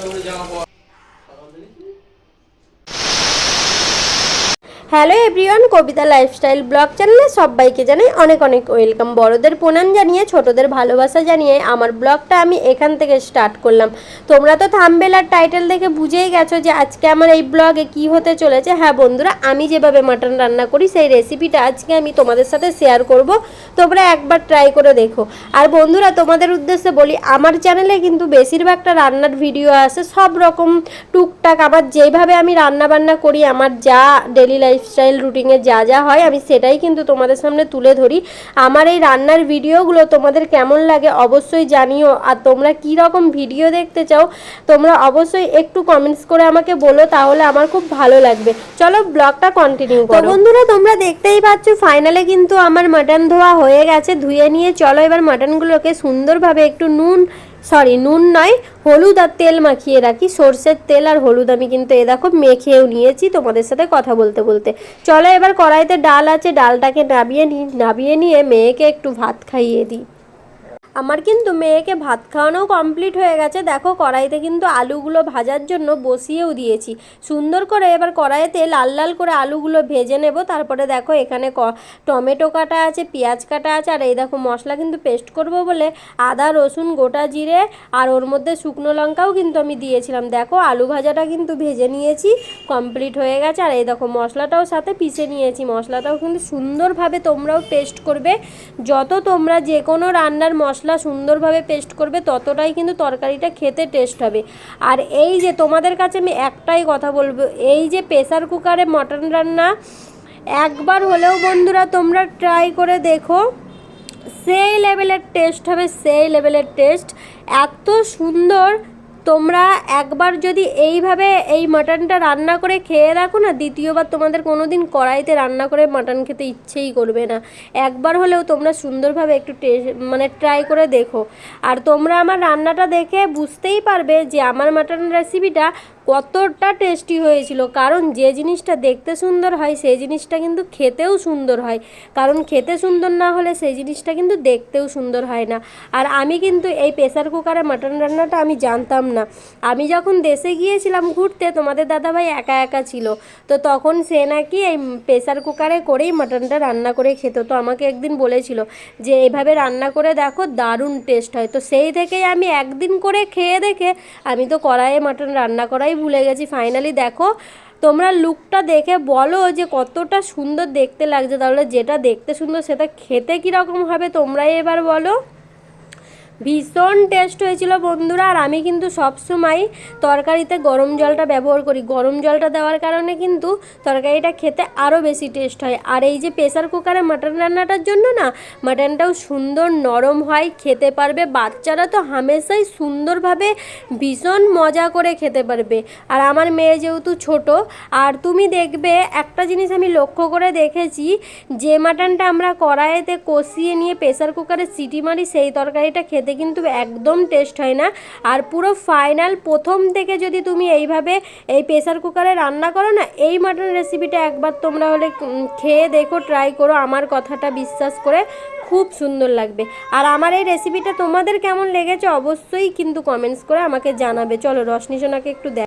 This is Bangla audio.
都是家伙 hello everyone, Kabita lifestyle blog চ্যানেলে সবাইকে জানাই অনেক অনেক ওয়েলকাম। বড়দের প্রণাম জানিয়ে, ছোটদের ভালোবাসা জানিয়ে আমার ব্লগটা আমি এখান থেকে স্টার্ট করলাম। তোমরা তো থাম্বেল আর টাইটেল দেখে বুঝেই গেছো যে আজকে আমার এই ব্লগে কি হতে চলেছে। হ্যাঁ বন্ধুরা, আমি যেভাবে মাটন রান্না করি, সেই রেসিপিটা আজকে আমি তোমাদের সাথে শেয়ার করব। তোমরা একবার ট্রাই করে দেখো। আর বন্ধুরা, তোমাদের উদ্দেশ্যে বলি, আমার চ্যানেলে কিন্তু বেশিরভাগটা রান্নার ভিডিও আসে। সব রকম টুকটাক আমার যেইভাবে আমি রান্না বান্না করি, আমার যা ডেলি লাইফস্টাইল রুটিনে যা যা হয় আমি সেটাই কিন্তু তোমাদের সামনে তুলে ধরি। আমার এই রান্নার ভিডিওগুলো তোমাদের কেমন লাগে অবশ্যই জানিও। আর তোমরা কি রকম ভিডিও দেখতে চাও তোমরা অবশ্যই একটু কমেন্টস করে আমাকে বলো তাহলে আমার খুব ভালো লাগবে। চলো ব্লগটা কন্টিনিউ করো। বন্ধুরা তোমরা দেখতেই পাচ্ছ ফাইনালে কিন্তু আমার মাটন ধোয়া হয়ে গেছে ধুয়ে নিয়ে চলো এবার মাটনগুলোকে সুন্দরভাবে একটু নুন সরি নুন নয়, হলুদ আর তেল মাখিয়ে রাখি। সর্ষের তেল আর হলুদ আমি কিন্তু এ দেখো মেখেও নিয়েছি তোমাদের সাথে কথা বলতে বলতে। চলো এবার কড়াইতে ডাল আছে, ডালটাকে নাবিয়ে নিই নাবিয়ে নিয়ে মেয়েকে একটু ভাত খাইয়ে দিই। আমার কিন্তু মেয়েকে ভাত খাওয়ানোও কমপ্লিট হয়ে গেছে। দেখো, কড়াইতে কিন্তু আলুগুলো ভাজার জন্য বসিয়েও দিয়েছি। সুন্দর করে এবার কড়াইতে লাল লাল করে আলুগুলো ভেজে নেব। তারপরে দেখো, এখানে টমেটো কাটা আছে, পেঁয়াজ কাটা আছে, আর এই দেখো মশলা কিন্তু পেস্ট করব বলে আদা, রসুন, গোটা জিরে, আর ওর মধ্যে শুকনো লঙ্কাও কিন্তু আমি দিয়েছিলাম। দেখো, আলু ভাজাটা কিন্তু ভেজে নিয়েছি কমপ্লিট হয়ে গেছে। আর এই দেখো, মশলাটাও সাথে পিষে নিয়েছি। মশলাটাও কিন্তু সুন্দরভাবে তোমরাও পেস্ট করবে। যত তোমরা যে কোনো রান্নার মশলা সুন্দরভাবে পেস্ট করবে, ততটাই কিন্তু তরকারিটা খেতে টেস্ট হবে। আর এই যে তোমাদের কাছে আমি একটাই কথা বলব, এই যে প্রেসার কুকারে মটন রান্না, একবার হলেও বন্ধুরা তোমরা ট্রাই করে দেখো, সেই লেভেলের টেস্ট হবে, সেই লেভেলের টেস্ট এত সুন্দর তোমরা একবার যদি এইভাবে এই মাটনটা রান্না করে খেয়ে রাখো না, দ্বিতীয়বার তোমাদের কোনো দিন কড়াইতে রান্না করে মাটন খেতে ইচ্ছেই করবে না। একবার হলেও তোমরা সুন্দরভাবে একটু টেস্ট মানে ট্রাই করে দেখো। আর তোমরা আমার রান্নাটা দেখে বুঝতেই পারবে যে আমার মাটন রেসিপিটা কতটা টেস্টি হয়েছিল, কারণ যে জিনিসটা দেখতে সুন্দর হয়, সেই জিনিসটা কিন্তু খেতেও সুন্দর হয়। কারণ খেতে সুন্দর না হলে সেই জিনিসটা কিন্তু দেখতেও সুন্দর হয় না। আর আমি কিন্তু এই প্রেসার কুকারে মাটন রান্নাটা আমি জানতাম না। আমি যখন দেশে গিয়েছিলাম ঘুরতে, তোমাদের দাদাভাই একা একা ছিল। তো তখন সে নাকি এই প্রেসার কুকারে করেই মাটনটা রান্না করে খেত। তো আমাকে একদিন বলেছিল যে, এইভাবে রান্না করে দেখো, দারুণ টেস্ট হয়। তো সেই থেকেই আমি একদিন করে খেয়ে দেখে, আমি তো কড়াইয়ে মাটন রান্না করাই ভুলে গেছি ফাইনালি দেখো। তোমরা লুকটা দেখে বলো যে কতটা সুন্দর দেখতে লাগছে। তাহলে যেটা দেখতে সুন্দর সেটা খেতে কীরকম হবে তোমরাই এবার বলো। ভীষণ টেস্ট হয়েছিল বন্ধুরা, আর আমি কিন্তু সবসময় তরকারিতে গরম জলটা ব্যবহার করি। গরম জলটা দেওয়ার কারণে কিন্তু তরকারিটা খেতে আরও বেশি টেস্ট হয়। আর এই যে প্রেসার কুকারে মাটন রান্নাটার জন্য না মাটনটাও সুন্দর নরম হয়, খেতে পারবে। বাচ্চারা তো হামেশাই সুন্দরভাবে ভীষণ মজা করে খেতে পারবে। আর আমার মেয়ে যেহেতু ছোট, আর তুমি দেখবে, একটা জিনিস আমি লক্ষ্য করে দেখেছি, যে মাটনটা আমরা কড়াইতে কষিয়ে নিয়ে প্রেসার কুকারে সিটি মারি, সেই তরকারিটা খেতে কিন্তু একদম টেস্ট হয় না। আর পুরো ফাইনাল প্রথম থেকে যদি তুমি এইভাবে এই প্রেসার কুকারে রান্না করো না, এই মাটন রেসিপিটা একবার তোমরা হলে খেয়ে দেখো ট্রাই করো, আমার কথাটা বিশ্বাস করে খুব সুন্দর লাগবে। আর আমার এই রেসিপিটা তোমাদের কেমন লেগেছে অবশ্যই কিন্তু কমেন্টস করে আমাকে জানাবে। চলো রশনি সোনাকে একটু দেখ